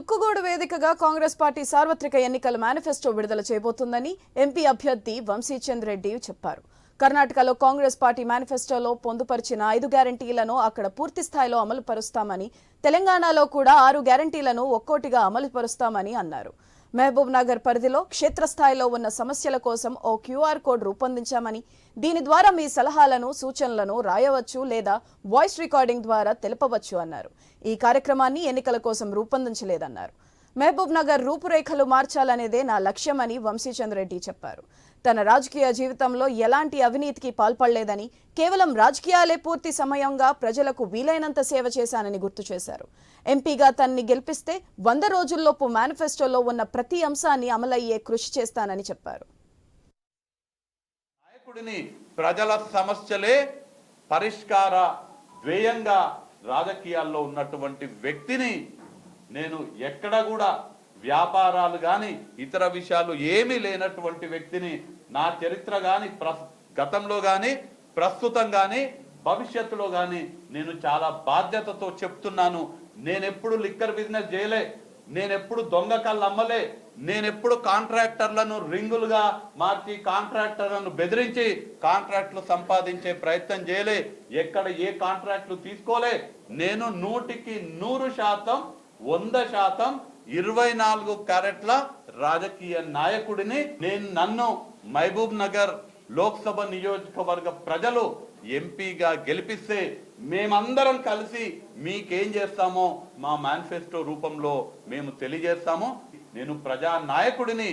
తుక్కుగూడు వేదికగా కాంగ్రెస్ పార్టీ సార్వత్రిక ఎన్నికల మేనిఫెస్టో విడుదల చేయబోతుందని ఎంపీ అభ్యర్థి వంశీచంద్ రెడ్డి చెప్పారు. కర్ణాటకలో కాంగ్రెస్ పార్టీ మేనిఫెస్టోలో పొందుపరిచిన ఐదు గ్యారంటీలను అక్కడ పూర్తి స్థాయిలో అమలు పరుస్తామని తెలంగాణలో కూడా ఆరు గ్యారంటీలను ఒక్కోటిగా అమలు పరుస్తామని అన్నారు. మహబూబ్ నగర్ పరిధిలో క్షేత్రస్థాయిలో ఉన్న సమస్యల కోసం ఓ క్యూఆర్ కోడ్ రూపొందించామని దీని ద్వారా మీ సలహాలను సూచనలను రాయవచ్చు లేదా వాయిస్ రికార్డింగ్ ద్వారా తెలపవచ్చు అన్నారు. ఈ కార్యక్రమాన్ని ఎన్నికల కోసం రూపొందించలేదన్నారు. మహబూబ్ నగర్ రూపురేఖలు మార్చాలనేదే నా లక్ష్యమని వంశీచంద్రెడ్డి చెప్పారు. తన రాజకీయ జీవితంలో ఎలాంటి అవినీతికి పాల్పడలేదని కేవలం రాజకీయాలే పూర్తి సమయంగా ప్రజలకు వీలైనంత సేవ చేశానని గుర్తు చేశారు. ఎంపీగా తన్ని గెలిపిస్తే వంద రోజుల్లోపు మేనిఫెస్టోలో ఉన్న ప్రతి అంశాన్ని అమలయ్యే కృషి చేస్తానని చెప్పారు. నాయకుడిని ప్రజల సమస్యలే పరిష్కార ధ్యేయంగా రాజకీయాల్లో ఉన్నటువంటి వ్యక్తిని నేను ఎక్కడ కూడా వ్యాపారాలు కానీ ఇతర విషయాలు ఏమీ లేనటువంటి వ్యక్తిని నా చరిత్ర కానీ గతంలో కానీ ప్రస్తుతం కానీ భవిష్యత్తులో కానీ నేను చాలా బాధ్యతతో చెప్తున్నాను. నేనెప్పుడు లిక్కర్ బిజినెస్ చేయలే. నేనెప్పుడు దొంగ కళ్ళు అమ్మలే. నేనెప్పుడు కాంట్రాక్టర్లను రింగులుగా మార్చి కాంట్రాక్టర్లను బెదిరించి కాంట్రాక్టులు సంపాదించే ప్రయత్నం చేయలే. ఎక్కడ ఏ కాంట్రాక్టులు తీసుకోలే. నేను నూటికి నూరు శాతం వంద శాతం ఇరవై నాలుగు క్యారెట్ల రాజకీయ నాయకుడిని నేను నన్ను మహబూబ్ నగర్ లోక్సభ నియోజకవర్గ ప్రజలు ఎంపీగా గెలిపిస్తే మేమందరం కలిసి మీకేం చేస్తామో మా మేనిఫెస్టో రూపంలో మేము తెలియజేస్తాము. నేను ప్రజా నాయకుడిని